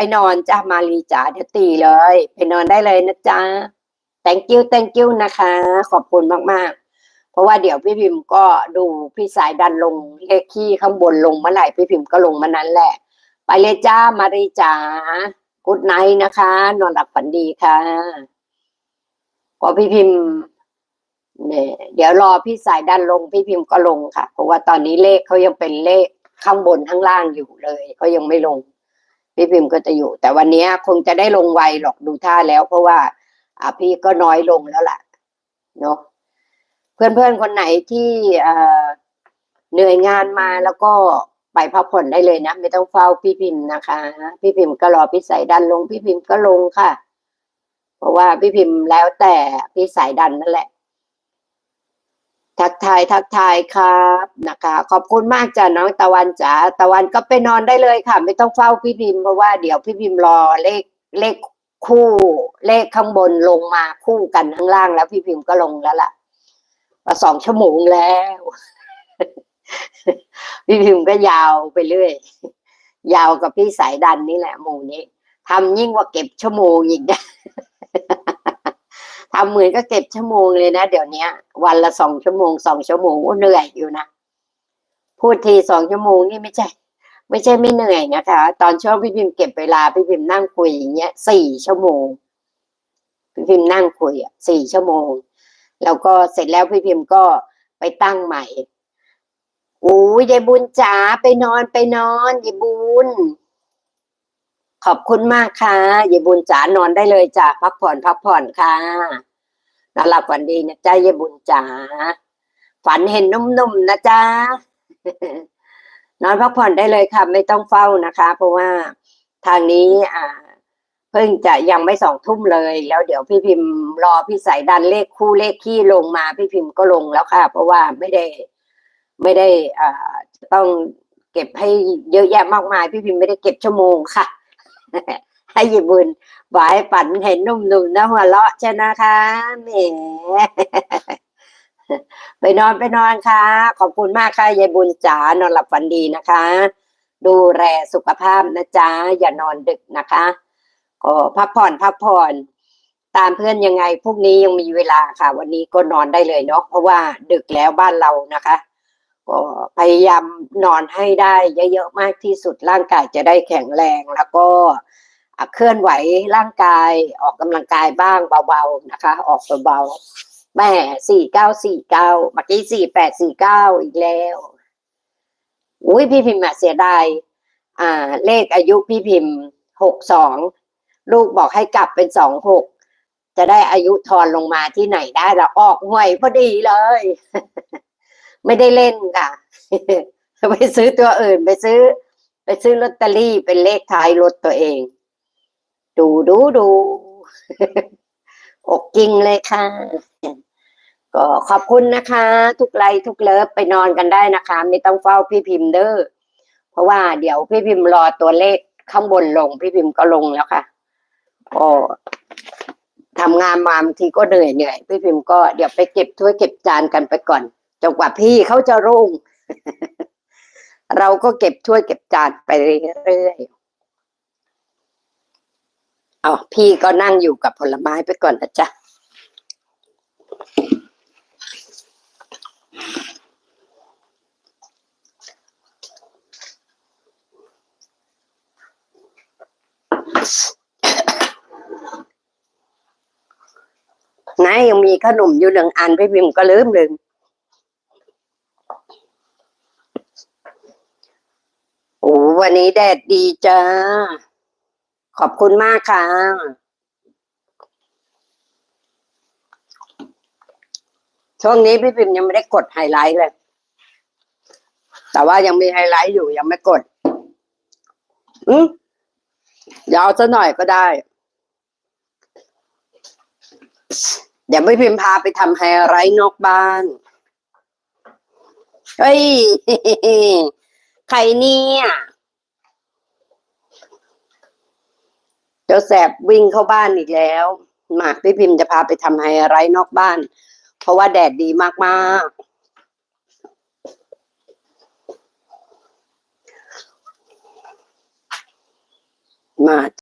ไปนอนจ้ามารีจ๋าเดี๋ยวตีเลย ไปนอนได้เลยนะจ๊ะ thank you thank you นะคะ ขอบคุณมากๆ เพราะว่าเดี๋ยวพี่พิมพ์ก็ดูพี่สายดันลงเลขที่ข้างบนลงเมื่อไหร่พี่พิมพ์ก็ลงมานั้นแหละ ไปเลยจ้ามารีจ๋ากุดไนท์นะคะ นอนหลับฝันดีค่ะพอพี่พิมพ์เนี่ยเดี๋ยวรอพี่สายดันลงพี่พิมพ์ก็ลงค่ะ เพราะว่าตอนนี้เลขเขายังเป็นเลขข้างบนข้างล่างอยู่เลยเขายังไม่ลง พี่พิมพ์ก็จะอยู่ แต่วันนี้คงจะได้ลงไวหรอกดูท่าแล้ว เพราะว่าอะพี่ก็น้อยลงแล้วล่ะเนาะเพื่อนๆคนไหนที่เอ่อเหนื่อยงานมาแล้วก็ไปพักผ่อนได้เลยนะ ไม่ต้องเฝ้าพี่พิมพ์นะคะ พี่พิมพ์ก็รอพี่สายดันลง พี่พิมพ์ก็ลงค่ะ เพราะว่าพี่พิมพ์แล้วแต่พี่สายดันนั่นแหละ ทักทายทักทายครับนะคะ ขอบคุณมากจ้ะน้องตะวันจ๋าตะวันก็ไปนอนได้เลยค่ะ ไม่ต้องเฝ้าพี่พิมพ์เพราะว่าเดี๋ยวพี่พิมพ์รอเลขเลขคู่เลขข้างบนลงมาคู่กันข้างล่างแล้วพี่พิมพ์ก็ลงแล้วล่ะมาสองชั่วโมงแล้ว พี่พิมพ์ก็ยาวไปเรื่อย ยาวกับพี่สายดันนี่แหละหมู่นี้ทำยิ่งกว่าเก็บชั่วโมงอีกนะ ทำเหมือนก็เก็บชั่วโมงเลยนะเดี๋ยวนี้วันละสองชั่วโมงสองชั่วโมงเหนื่อยอยู่นะพูดทีสองชั่วโมงนี่ไม่ใช่ ไม่ใช่ไม่เหนื่อยนะคะ ตอนช่วงพี่พิมพ์เก็บเวลาพี่พิมพ์นั่งคุยอย่างเงี้ยสี่ชั่วโมงพี่พิมพ์นั่งคุยอะสี่ชั่วโมง แล้วก็เสร็จแล้วพี่พิมพ์ก็ไปตั้งใหม่อู้ยยายบุญจ๋าไปนอนไปนอนยายบุญ ขอบคุณมากค่ะยายบุญจ๋านอนได้เลยจ้ะพักผ่อนพักผ่อนค่ะนอนหลับฝันดีนะจ๊ะยายบุญจ๋าฝันเห็นนุ่มๆนะจ๊ะนอนพักผ่อนได้เลยค่ะ ไม่ต้องเฝ้านะคะ เพราะว่าทางนี้อ่า เพิ่งจะยังไม่สองทุ่มเลย แล้วเดี๋ยวพี่พิมพ์รอพี่สายดันเลขคู่เลขขี้ลงมาพี่พิมพ์ก็ลงแล้วค่ะ เพราะว่าไม่ได้ไม่ได้อ่าต้องเก็บให้เยอะแยะมากมาย พี่พิมพ์ไม่ได้เก็บชั่วโมงค่ะ ให้หยิบบุญบายฝันเห็นหนุ่มๆนะหัวเราะใช่นะคะแหมไปนอนไปนอนค่ะ ขอบคุณมากค่ะยายบุญจ๋านอนหลับฝันดีนะคะ ดูแลสุขภาพนะจ๊ะอย่านอนดึกนะคะก็พักผ่อนพักผ่อนตามเพื่อนยังไงพรุ่งนี้ยังมีเวลาค่ะ วันนี้ก็นอนได้เลยเนาะเพราะว่าดึกแล้วบ้านเรานะคะ พยายามนอนให้ได้เยอะๆมากที่สุดร่างกายจะได้แข็งแรงแล้วก็เคลื่อนไหวร่างกายออกกำลังกายบ้างเบาๆนะคะ ออกเบาๆแม่สี่เก้าสี่เก้าเมื่อกี้สี่แปดสี่เก้าอีกแล้วอุ้ยพี่พิมพ์อะเสียดายอ่า เลขอายุพี่พิมพ์หกสองลูกบอกให้กลับเป็นสองหกจะได้อายุทอนลงมาที่ไหนได้ละออกห่วยพอดีเลย ไม่ได้เล่นค่ะ ไปซื้อตัวอื่นไปซื้อ ไปซื้อลอตเตอรี่เป็นเลขท้ายรถตัวเอง ดูดูดูอกจริงเลยค่ะ ก็ขอบคุณนะคะ ทุกไลค์ทุกเลิฟไปนอนกันได้นะคะ ไม่ต้องเฝ้าพี่พิมพ์เด้อเพราะว่าเดี๋ยวพี่พิมพ์รอตัวเลขข้างบนลง พี่พิมพ์ก็ลงแล้วค่ะก็ทำงานมาบางทีก็เหนื่อยเหนื่อยพี่พิมพ์ก็เดี๋ยวไปเก็บถ้วยเก็บจานกันไปก่อน จนกว่าพี่เขาจะรุ่ง เราก็เก็บถ้วยเก็บจานไปเรื่อยๆเอาพี่ก็นั่งอยู่กับผลไม้ไปก่อนนะจ๊ะนะยังมีขนมอยู่หนึ่งอันพี่พิมก็ลืมลืม โอ้วันนี้แดดดีจ้า ขอบคุณมากค่ะ ช่วงนี้พี่พิมยังไม่ได้กดไฮไลท์เลย แต่ว่ายังมีไฮไลท์อยู่ยังไม่กด อืมยาวซะหน่อยก็ได้ เดี๋ยวพี่พิมพ์พาไปทำไฮไลท์นอกบ้าน เฮ้ย ใครเนี่ยเจ้าแสบวิ่งเข้าบ้านอีกแล้วมาพี่พิมพ์จะพาไปทำไฮไลท์นอกบ้าน เพราะว่าแดดดีมากๆมา